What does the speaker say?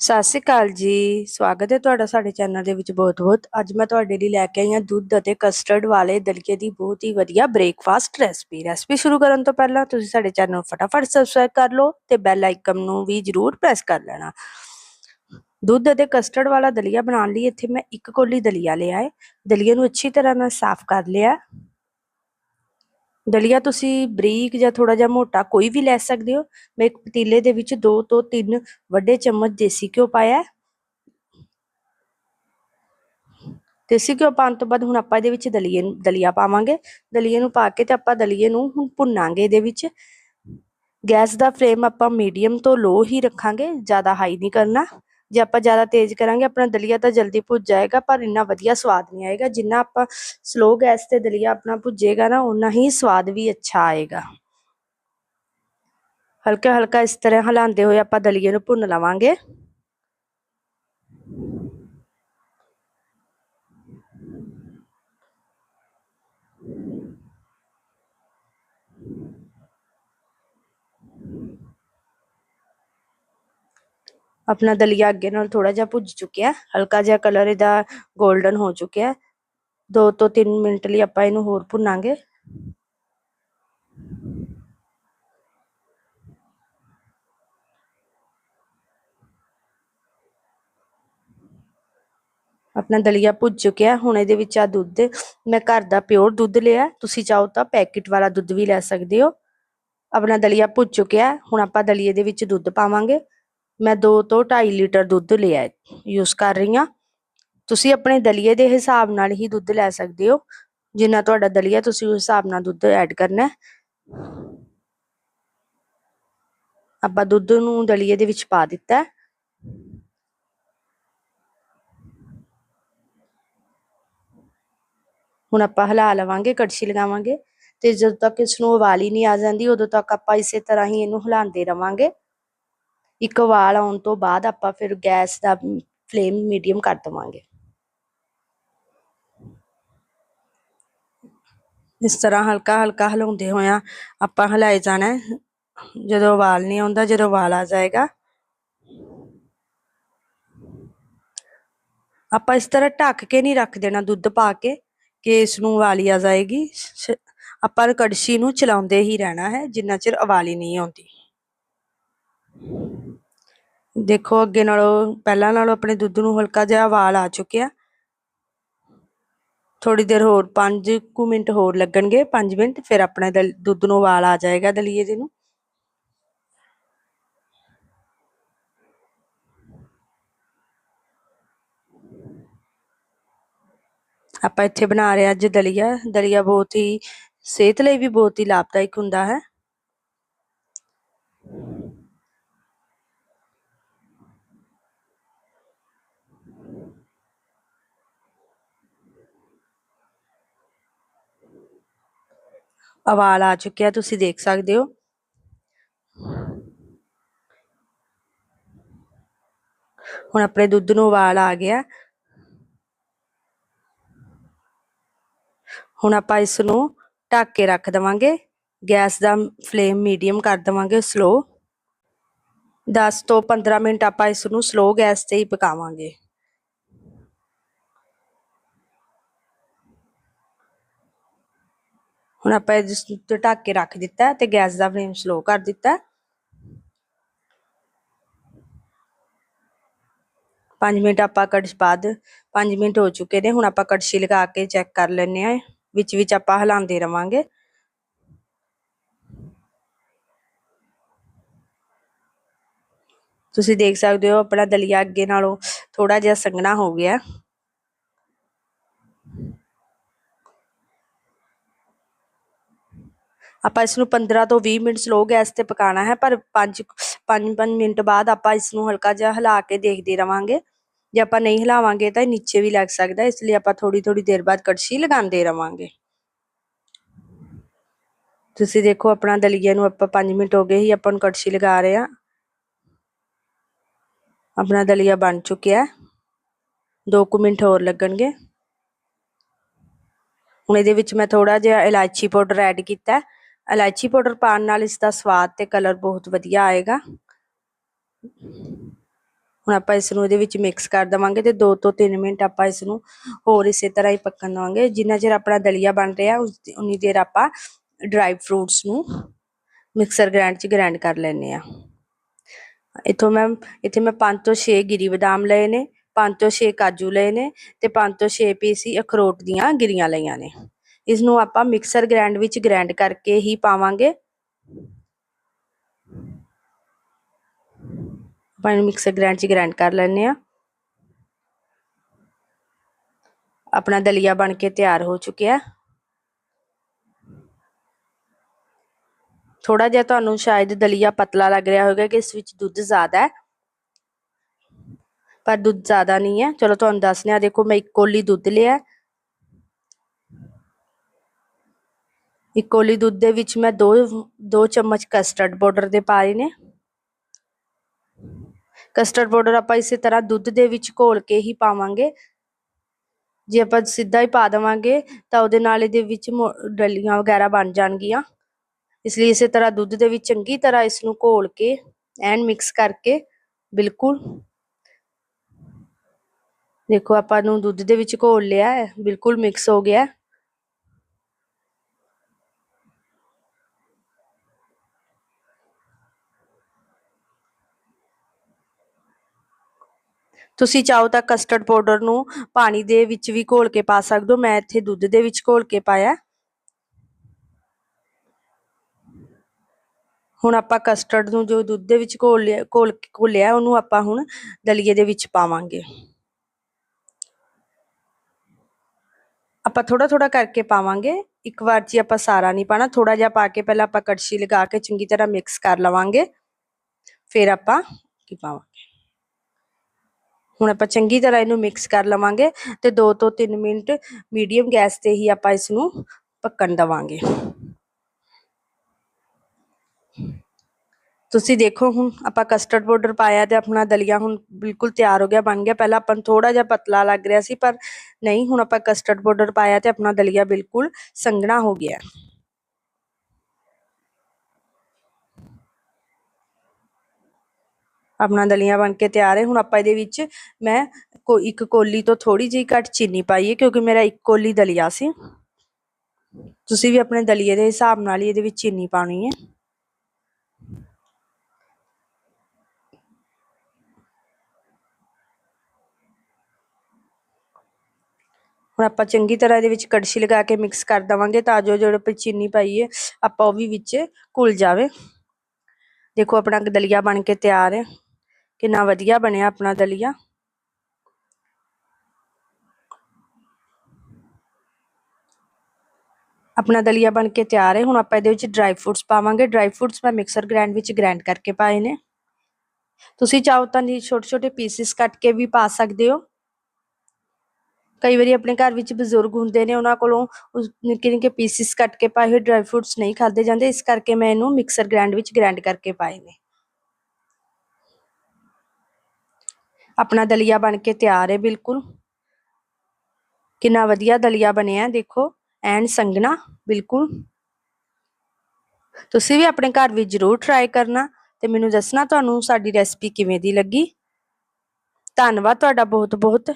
ਸਤਿ ਸ਼੍ਰੀ ਅਕਾਲ ਜੀ। ਸਵਾਗਤ ਹੈ ਤੁਹਾਡਾ ਸਾਡੇ ਚੈਨਲ ਦੇ ਵਿੱਚ ਬਹੁਤ-ਬਹੁਤ ਅੱਜ ਮੈਂ ਤੁਹਾਡੇ ਲਈ ਲੈ ਕੇ ਆਈ ਹਾਂ ਦੁੱਧ ਅਤੇ ਕਸਟਰਡ ਵਾਲੇ ਦਲੀਏ ਦੀ ਬਹੁਤ ਹੀ ਵਧੀਆ ਬ੍ਰੇਕਫਾਸਟ ਰੈਸਪੀ ਰੈਸਪੀ ਸ਼ੁਰੂ ਕਰਨ ਤੋਂ ਪਹਿਲਾਂ ਤੁਸੀਂ ਸਾਡੇ ਚੈਨਲ ਨੂੰ ਫਟਾਫਟ ਸਬਸਕ੍ਰਾਈਬ ਕਰ ਲਓ ਤੇ ਬੈਲ ਆਈਕਨ ਨੂੰ ਵੀ ਜਰੂਰ ਪ੍ਰੈਸ ਕਰ ਲੈਣਾ। ਦੁੱਧ ਅਤੇ ਕਸਟਰਡ ਵਾਲਾ ਦਲੀਆ ਬਣਾਉਣ ਲਈ ਇੱਥੇ ਮੈਂ ਇੱਕ ਕੋਲੀ ਦਲੀਆ ਲਿਆ ਹੈ। ਦਲੀਏ ਨੂੰ ਅੱਛੀ ਤਰ੍ਹਾਂ ਨਾਲ ਸਾਫ਼ ਕਰ ਲਿਆ। ਦਲੀਆ ਤੁਸੀਂ ਬਰੀਕ ਜਾਂ ਥੋੜਾ ਜਿਹਾ ਮੋਟਾ ਕੋਈ ਵੀ ਲੈ ਸਕਦੇ ਹੋ। ਮੈਂ ਇੱਕ ਪਤੀਲੇ ਦੇ ਵਿੱਚ 2 ਤੋਂ 3 ਵੱਡੇ ਚਮਚ ਦੇਸੀ ਘਿਓ ਪਾਇਆ ਦੇਸੀ ਘਿਓ ਪਾਉਣ ਤੋਂ ਬਾਅਦ ਹੁਣ ਆਪਾਂ ਇਹਦੇ ਵਿੱਚ ਦਲੀਏ ਦਲੀਆ ਪਾਵਾਂਗੇ। ਦਲੀਏ ਨੂੰ ਪਾ ਕੇ ਤੇ ਆਪਾਂ ਦਲੀਏ ਨੂੰ ਹੁਣ ਭੁੰਨਾਂਗੇ ਇਹਦੇ ਵਿੱਚ। ਗੈਸ ਦਾ ਫਲੇਮ ਆਪਾਂ ਮੀਡੀਅਮ ਤੋਂ ਲੋ ਹੀ ਰੱਖਾਂਗੇ, ਜ਼ਿਆਦਾ ਹਾਈ ਨਹੀਂ ਕਰਨਾ। ਜੇ ਆਪਾਂ ਜ਼ਿਆਦਾ ਤੇਜ਼ ਕਰਾਂਗੇ, ਆਪਣਾ ਦਲੀਆ ਤਾਂ ਜਲਦੀ ਭੁੱਜ ਜਾਏਗਾ, ਪਰ ਇੰਨਾ ਵਧੀਆ ਸਵਾਦ ਨਹੀਂ ਆਏਗਾ। ਜਿੰਨਾ ਆਪਾਂ ਸਲੋ ਗੈਸ ਤੇ ਦਲੀਆ ਆਪਣਾ ਭੁੱਜੇਗਾ ਨਾ ਉਨਾ ਹੀ ਸਵਾਦ ਵੀ ਅੱਛਾ ਆਏਗਾ। ਹਲਕਾ ਹਲਕਾ ਇਸ ਤਰ੍ਹਾਂ ਹਿਲਾਉਂਦੇ ਹੋਏ ਆਪਾਂ ਦਲੀਏ ਨੂੰ ਭੁੰਨ ਲਵਾਂਗੇ। ਆਪਣਾ ਦਲੀਆ ਅੱਗੇ ਨਾਲ ਥੋੜਾ ਜਿਹਾ ਭੁੱਜ ਚੁੱਕਿਆ ਹਲਕਾ ਜਿਹਾ ਕਲਰ ਇਹਦਾ 골ਡਨ ਹੋ ਚੁੱਕਿਆ 2 ਤੋਂ 3 ਮਿੰਟ ਲਈ ਆਪਾਂ ਇਹਨੂੰ ਹੋਰ ਭੁੰਨਾਂਗੇ। ਆਪਣਾ ਦਲੀਆ ਭੁੱਜ ਚੁੱਕਿਆ ਹੁਣ ਇਹਦੇ ਵਿੱਚ ਆ ਦੁੱਧ। ਮੈਂ ਘਰ ਦਾ ਪਿਓਰ ਦੁੱਧ ਲਿਆ ਤੁਸੀਂ ਚਾਹੋ ਤਾਂ ਪੈਕੇਟ ਵਾਲਾ ਦੁੱਧ ਵੀ ਲੈ ਸਕਦੇ ਹੋ। ਆਪਣਾ ਦਲੀਆ ਭੁੱਜ ਚੁੱਕਿਆ ਹੁਣ ਆਪਾਂ ਦਲੀਏ ਦੇ ਵਿੱਚ ਦੁੱਧ ਪਾਵਾਂਗੇ। ਮੈਂ 2 ਤੋਂ 2.5 ਲੀਟਰ ਦੁੱਧ ਲਿਆ ਯੂਜ਼ ਕਰ ਰਹੀ ਹਾਂ। ਤੁਸੀਂ ਆਪਣੇ ਦਲੀਏ ਦੇ ਹਿਸਾਬ ਨਾਲ ਹੀ ਦੁੱਧ ਲੈ ਸਕਦੇ ਹੋ। ਜਿੰਨਾ ਤੁਹਾਡਾ ਦਲੀਆ ਤੁਸੀਂ ਉਸ ਹਿਸਾਬ ਨਾਲ ਦੁੱਧ ਐਡ ਕਰਨਾ ਹੈ। ਆਪਾਂ ਦੁੱਧ ਨੂੰ ਦਲੀਏ ਦੇ ਵਿੱਚ ਪਾ ਦਿੱਤਾ ਹੁਣ ਆਪਾਂ ਹਿਲਾ ਲਵਾਂਗੇ, ਕੜਛੀ ਲਗਾਵਾਂਗੇ। ਤੇ ਜਦੋਂ ਤੱਕ ਇਸ ਨੂੰ ਉਬਾਲ ਨਹੀਂ ਆ ਜਾਂਦੀ, ਉਦੋਂ ਤੱਕ ਆਪਾਂ ਇਸੇ ਤਰ੍ਹਾਂ ਹੀ ਇਹਨੂੰ ਹਿਲਾਉਂਦੇ ਰਵਾਂਗੇ। ਇੱਕ ਉਬਾਲ ਆਉਣ ਤੋਂ ਬਾਅਦ ਆਪਾਂ ਫਿਰ ਗੈਸ ਦਾ ਫਲੇਮ ਮੀਡੀਅਮ ਕਰ ਦਵਾਂਗੇ। ਇਸ ਤਰ੍ਹਾਂ ਹਲਕਾ ਹਲਕਾ ਹਿਲਾਉਂਦੇ ਹੋਇਆਂ ਆਪਾਂ ਹਿਲਾਏ ਜਾਣਾ ਜਦੋਂ ਉਬਾਲ ਨਹੀਂ ਆਉਂਦਾ, ਜਦੋਂ ਉਬਾਲ ਆ ਜਾਏਗਾ। ਆਪਾਂ ਇਸ ਤਰ੍ਹਾਂ ਢੱਕ ਕੇ ਨਹੀਂ ਰੱਖ ਦੇਣਾ ਦੁੱਧ ਪਾ ਕੇ ਕਿ ਇਸ ਨੂੰ ਉਬਾਲੀ ਆ ਜਾਏਗੀ। ਆਪਾਂ ਕੜਛੀ ਨੂੰ ਚਲਾਉਂਦੇ ਹੀ ਰਹਿਣਾ ਹੈ, ਜਿੰਨਾ ਚਿਰ ਅਵਾਲੀ ਨਹੀਂ ਆਉਂਦੀ। ਦੇਖੋ, ਅੱਗੇ ਨਾਲੋਂ, ਪਹਿਲਾਂ ਨਾਲੋਂ ਆਪਣੇ ਦੁੱਧ ਨੂੰ ਹਲਕਾ ਜਿਹਾ ਵਾਲ ਆ ਚੁੱਕਿਆ। ਥੋੜੀ ਦੇਰ ਹੋਰ 5 ਕੁ ਮਿੰਟ ਹੋਰ ਲੱਗਣਗੇ 5 ਮਿੰਟ, ਫਿਰ ਆਪਣੇ ਦੁੱਧ ਨੂੰ ਵਾਲ ਆ ਜਾਏਗਾ ਦਲੀਏ ਦੇ ਨੂੰ। ਆਪਾਂ ਇੱਥੇ ਬਣਾ ਰਹੇ ਅੱਜ ਦਲੀਆ। ਦਲੀਆ ਬਹੁਤ ਹੀ, ਸਿਹਤ ਲਈ ਵੀ ਬਹੁਤ ਹੀ ਲਾਭਦਾਇਕ ਹੁੰਦਾ ਹੈ। ਉਬਾਲ ਆ ਚੁੱਕਿਆ ਤੁਸੀਂ ਦੇਖ ਸਕਦੇ ਹੋ। ਹੁਣ ਆਪਣੇ ਦੁੱਧ ਨੂੰ ਉਬਾਲ ਆ ਗਿਆ। ਹੁਣ ਆਪਾਂ ਇਸ ਨੂੰ ਢੱਕ ਕੇ ਰੱਖ ਦਵਾਂਗੇ। ਗੈਸ ਦਾ ਫਲੇਮ ਮੀਡੀਅਮ ਕਰ ਦਵਾਂਗੇ ਸਲੋ 10 ਤੋਂ 15 ਮਿੰਟ ਆਪਾਂ ਇਸ ਨੂੰ ਸਲੋ ਗੈਸ ਤੇ ਹੀ ਪਕਾਵਾਂਗੇ। ਹੁਣ ਆਪਾਂ ਇਸ ਤੇ ਢੱਕ ਕੇ ਰੱਖ ਦਿੱਤਾ ਤੇ ਗੈਸ ਦਾ ਫਲੇਮ ਸਲੋ ਕਰ ਦਿੱਤਾ। 5 ਮਿੰਟ ਆਪਾਂ ਕੜਛ ਬਾਅਦ 5 ਮਿੰਟ ਹੋ ਚੁੱਕੇ ਨੇ, ਹੁਣ ਆਪਾਂ ਕੜਛੀ ਲਗਾ ਕੇ ਚੈੱਕ ਕਰ ਲੈਣੇ ਆ ਵਿੱਚ ਵਿੱਚ ਆਪਾਂ ਹਿਲਾਉਂਦੇ ਰਵਾਂਗੇ। ਤੁਸੀਂ ਦੇਖ ਸਕਦੇ ਹੋ ਆਪਣਾ ਦਲੀਆ ਅੱਗੇ ਨਾਲੋਂ ਥੋੜਾ ਜਿਹਾ ਸੰਘਣਾ ਹੋ ਗਿਆ। ਆਪਾਂ ਇਸ ਨੂੰ 15 ਤੋਂ 20 ਮਿੰਟ ਸਲੋ ਗੈਸ ਤੇ ਪਕਾਣਾ ਹੈ, ਪਰ 5 5 ਮਿੰਟ ਬਾਅਦ ਆਪਾਂ ਇਸ ਨੂੰ ਹਲਕਾ ਜਿਹਾ ਹਿਲਾ ਕੇ ਦੇਖਦੇ ਰਵਾਂਗੇ। ਜੇ ਆਪਾਂ ਨਹੀਂ ਹਿਲਾਵਾਂਗੇ ਤਾਂ ਇਹ ਨੀਚੇ ਵੀ ਲੱਗ ਸਕਦਾ, ਇਸ ਲਈ ਆਪਾਂ ਥੋੜੀ ਥੋੜੀ ਦੇਰ ਬਾਅਦ ਕੜਛੀ ਲਗਾਉਂਦੇ ਰਵਾਂਗੇ। ਤੁਸੀਂ ਦੇਖੋ ਆਪਣਾ ਦਲੀਆ ਨੂੰ ਆਪਾਂ 5 ਮਿੰਟ ਹੋ ਗਏ ਹੀ ਆਪਾਂ ਨੂੰ ਕੜਛੀ ਲਗਾ ਰਹੇ ਆ ਆਪਣਾ ਦਲੀਆ ਬਣ ਚੁੱਕਿਆ 2 ਕੁ ਮਿੰਟ ਹੋਰ ਲੱਗਣਗੇ। ਹੁਣ ਇਹਦੇ ਵਿੱਚ ਮੈਂ ਥੋੜਾ ਜਿਹਾ ਇਲਾਇਚੀ ਪਾਊਡਰ ਐਡ ਕੀਤਾ ਇਲਾਇਚੀ ਪਾਊਡਰ ਪਾਉਣ ਨਾਲ ਇਸ ਦਾ ਸਵਾਦ ਤੇ ਕਲਰ ਬਹੁਤ ਵਧੀਆ ਆਏਗਾ। ਹੁਣ ਆਪਾਂ ਇਸ ਨੂੰ ਇਹਦੇ ਵਿੱਚ ਮਿਕਸ ਕਰ ਦਵਾਂਗੇ ਤੇ 2 ਤੋਂ 3 ਮਿੰਟ ਆਪਾਂ ਇਸ ਨੂੰ ਹੋਰ ਇਸੇ ਤਰ੍ਹਾਂ ਹੀ ਪੱਕਣ ਦਵਾਂਗੇ। ਜਿੰਨਾ ਚਿਰ ਆਪਣਾ ਦਲੀਆ ਬਣ ਰਿਹਾ, ਉਸ ਉਨੀ ਦੇਰ ਆਪਾਂ ਡਰਾਈ ਫਰੂਟਸ ਨੂੰ ਮਿਕਸਰ ਗ੍ਰਾਈਂਡ 'ਚ ਗ੍ਰਾਈਂਡ ਕਰ ਲੈਣੇ ਆ ਇਥੋਂ ਮੈਂ ਇੱਥੇ ਮੈਂ 5 ਤੋਂ 6 ਗਿਰੀ ਬਦਾਮ ਲਏ ਨੇ 5 ਤੋਂ 6 ਕਾਜੂ ਲਏ ਨੇ ਤੇ 5 ਤੋਂ 6 ਪੀਸ ਅਖਰੋਟ ਦੀਆਂ ਗਿਰੀਆਂ ਲਈਆਂ ਨੇ। ਇਸ ਨੂੰ ਆਪਾਂ ਮਿਕਸਰ ਗ੍ਰਾਈਂਡ ਵਿੱਚ ਗ੍ਰਾਈਂਡ ਕਰਕੇ ਹੀ ਪਾਵਾਂਗੇ। ਆਪਾਂ ਇਹਨੂੰ ਮਿਕਸਰ ਗ੍ਰਾਈਂਡ 'ਚ ਗ੍ਰਾਈਂਡ ਕਰ ਲੈਣੇ ਆ ਆਪਣਾ ਦਲੀਆ ਬਣ ਕੇ ਤਿਆਰ ਹੋ ਚੁੱਕਿਆ। ਥੋੜਾ ਜਿਹਾ ਤੁਹਾਨੂੰ ਸ਼ਾਇਦ ਦਲੀਆ ਪਤਲਾ ਲੱਗ ਰਿਹਾ ਹੋਵੇਗਾ ਕਿ ਇਸ ਵਿੱਚ ਦੁੱਧ ਜ਼ਿਆਦਾ ਹੈ। ਪਰ ਦੁੱਧ ਜ਼ਿਆਦਾ ਨਹੀਂ ਹੈ। ਚਲੋ ਤੁਹਾਨੂੰ ਦੱਸਦੇ ਆ ਦੇਖੋ ਮੈਂ ਇੱਕ ਕੋਲੀ ਦੁੱਧ ਲਿਆ ਇੱਕ ਕੋਲੀ ਦੁੱਧ ਦੇ ਵਿੱਚ ਮੈਂ ਦੋ ਦੋ ਚਮਚ ਕਸਟਰਡ ਪਾਊਡਰ ਦੇ ਪਾਏ ਨੇ। ਕਸਟਰਡ ਪਾਊਡਰ ਆਪਾਂ ਇਸੇ ਤਰ੍ਹਾਂ ਦੁੱਧ ਦੇ ਵਿੱਚ ਘੋਲ ਕੇ ਹੀ ਪਾਵਾਂਗੇ। ਜੇ ਆਪਾਂ ਸਿੱਧਾ ਹੀ ਪਾ ਦੇਵਾਂਗੇ, ਤਾਂ ਉਹਦੇ ਨਾਲ ਇਹਦੇ ਵਿੱਚ ਡਲੀਆਂ ਵਗੈਰਾ ਬਣ ਜਾਣਗੀਆਂ। ਇਸ ਲਈ ਇਸੇ ਤਰ੍ਹਾਂ ਦੁੱਧ ਦੇ ਵਿੱਚ ਚੰਗੀ ਤਰ੍ਹਾਂ ਇਸ ਨੂੰ ਘੋਲ ਕੇ, ਐਨ ਮਿਕਸ ਕਰਕੇ, ਬਿਲਕੁਲ। ਦੇਖੋ ਆਪਾਂ ਨੂੰ ਦੁੱਧ ਦੇ ਵਿੱਚ ਘੋਲ ਲਿਆ ਹੈ, ਬਿਲਕੁਲ ਮਿਕਸ ਹੋ ਗਿਆ ਤੁਸੀਂ ਚਾਹੋ ਤਾਂ ਕਸਟਰਡ ਪਾਊਡਰ ਨੂੰ ਪਾਣੀ ਦੇ ਵਿੱਚ ਵੀ ਘੋਲ ਕੇ ਪਾ ਸਕਦੇ ਹੋ। ਮੈਂ ਇੱਥੇ ਦੁੱਧ ਦੇ ਵਿੱਚ ਘੋਲ ਕੇ ਪਾਇਆ। ਹੁਣ ਆਪਾਂ ਕਸਟਰਡ ਨੂੰ ਜੋ ਦੁੱਧ ਦੇ ਵਿੱਚ ਘੋਲ ਲਿਆ ਘੋਲ ਘੋਲਿਆ, ਉਹਨੂੰ ਆਪਾਂ ਹੁਣ ਦਲੀਏ ਦੇ ਵਿੱਚ ਪਾਵਾਂਗੇ। ਆਪਾਂ ਥੋੜਾ ਥੋੜਾ ਕਰਕੇ ਪਾਵਾਂਗੇ। ਇੱਕ ਵਾਰ ਜੀ ਆਪਾਂ ਸਾਰਾ ਨਹੀਂ ਪਾਣਾ। ਥੋੜਾ ਜਿਹਾ ਪਾ ਕੇ ਪਹਿਲਾਂ ਆਪਾਂ ਕੜਛੀ ਲਗਾ ਕੇ ਚੰਗੀ ਤਰ੍ਹਾਂ ਮਿਕਸ ਕਰ ਲਵਾਂਗੇ। ਫਿਰ ਆਪਾਂ ਕੀ ਪਾਵਾਂਗੇ? ਹੁਣ ਆਪਾਂ ਚੰਗੀ ਤਰ੍ਹਾਂ ਇਹਨੂੰ ਮਿਕਸ ਕਰ ਲਵਾਂਗੇ ਤੇ 2 ਤੋਂ 3 ਮਿੰਟ ਮੀਡੀਅਮ ਗੈਸ ਤੇ ਹੀ ਆਪਾਂ ਇਸ ਨੂੰ ਪੱਕਣ ਦਵਾਂਗੇ। ਤੁਸੀਂ ਦੇਖੋ ਹੁਣ ਆਪਾਂ ਕਸਟਰਡ ਪਾਊਡਰ ਪਾਇਆ ਤੇ ਆਪਣਾ ਦਲੀਆ ਹੁਣ ਬਿਲਕੁਲ ਤਿਆਰ ਹੋ ਗਿਆ, ਬਣ ਗਿਆ। ਪਹਿਲਾਂ ਆਪਾਂ ਨੂੰ ਥੋੜਾ ਜਿਹਾ ਪਤਲਾ ਲੱਗ ਰਿਹਾ ਸੀ, ਪਰ ਨਹੀਂ, ਹੁਣ ਆਪਾਂ ਕਸਟਰਡ ਪਾਊਡਰ ਪਾਇਆ ਤੇ ਆਪਣਾ ਦਲੀਆ ਬਿਲਕੁਲ ਸੰਘਣਾ ਹੋ ਗਿਆ। ਆਪਣਾ ਦਲੀਆ ਬਣ ਕੇ ਤਿਆਰ ਹੈ। ਹੁਣ ਆਪਾਂ ਇਹਦੇ ਵਿੱਚ ਮੈਂ ਕੋ ਇੱਕ ਕੋਲੀ ਤੋਂ ਥੋੜੀ ਜਿਹੀ ਘੱਟ ਚੀਨੀ ਪਾਈ ਹੈ ਕਿਉਂਕਿ ਮੇਰਾ ਇੱਕ ਕੋਲੀ ਦਲੀਆ ਸੀ। ਤੁਸੀਂ ਵੀ ਆਪਣੇ ਦਲੀਏ ਦੇ ਹਿਸਾਬ ਨਾਲ ਹੀ ਇਹਦੇ ਵਿੱਚ ਚੀਨੀ ਪਾਉਣੀ ਹੈ। ਹੁਣ ਆਪਾਂ ਚੰਗੀ ਤਰ੍ਹਾਂ ਇਹਦੇ ਵਿੱਚ ਕੜਛੀ ਲਗਾ ਕੇ ਮਿਕਸ ਕਰ ਦਵਾਂਗੇ ਤਾਂ ਜੋ ਜਿਹੜਾ ਆਪਾਂ ਚੀਨੀ ਪਾਈਏ ਆਪਾਂ ਉਹ ਵੀ ਵਿੱਚ ਘੁਲ ਜਾਵੇ। ਦੇਖੋ ਆਪਣਾ ਦਲੀਆ ਬਣ ਕੇ ਤਿਆਰ ਹੈ। ਕਿੰਨਾ ਵਧੀਆ ਬਣਿਆ ਆਪਣਾ ਦਲੀਆ। ਆਪਣਾ ਦਲੀਆ ਬਣ ਕੇ ਤਿਆਰ ਹੈ। ਹੁਣ ਆਪਾਂ ਇਹਦੇ ਵਿੱਚ ਡਰਾਈ ਫਰੂਟਸ ਪਾਵਾਂਗੇ। ਡਰਾਈ ਫਰੂਟਸ ਮੈਂ ਮਿਕਸਰ ਗ੍ਰਾਈਂਡ ਵਿੱਚ ਗ੍ਰਾਈਂਡ ਕਰਕੇ ਪਾਏ ਨੇ। ਤੁਸੀਂ ਚਾਹੋ ਤਾਂ ਨਹੀਂ ਛੋਟੇ ਛੋਟੇ ਪੀਸਿਸ ਕੱਟ ਕੇ ਵੀ ਪਾ ਸਕਦੇ ਹੋ। ਕਈ ਵਾਰੀ ਆਪਣੇ ਘਰ ਵਿੱਚ ਬਜ਼ੁਰਗ ਹੁੰਦੇ ਨੇ, ਉਹਨਾਂ ਕੋਲੋਂ ਨਿੱਕੇ ਨਿੱਕੇ ਪੀਸਿਸ ਕੱਟ ਕੇ ਪਾਏ ਹੋਏ ਡਰਾਈ ਫਰੂਟਸ ਨਹੀਂ ਖਾਦੇ ਜਾਂਦੇ। ਇਸ ਕਰਕੇ ਮੈਂ ਇਹਨੂੰ ਮਿਕਸਰ ਗ੍ਰਾਈਂਡ ਵਿੱਚ ਗ੍ਰਾਈਂਡ ਕਰਕੇ ਪਾਏ ਨੇ। ਆਪਣਾ ਦਲੀਆ ਬਣ ਕੇ ਤਿਆਰ ਹੈ, ਬਿਲਕੁਲ। ਕਿੰਨਾ ਵਧੀਆ ਦਲੀਆ ਬਣਿਆ, ਦੇਖੋ, ਐਨ ਸੰਗਣਾ ਬਿਲਕੁਲ। ਤੁਸੀਂ ਵੀ ਆਪਣੇ ਘਰ ਵਿੱਚ ਜ਼ਰੂਰ ਟਰਾਈ ਕਰਨਾ ਤੇ ਮੈਨੂੰ ਦੱਸਣਾ ਤੁਹਾਨੂੰ ਸਾਡੀ ਰੈਸਪੀ ਕਿਵੇਂ ਦੀ ਲੱਗੀ। ਧੰਨਵਾਦ ਤੁਹਾਡਾ ਬਹੁਤ ਬਹੁਤ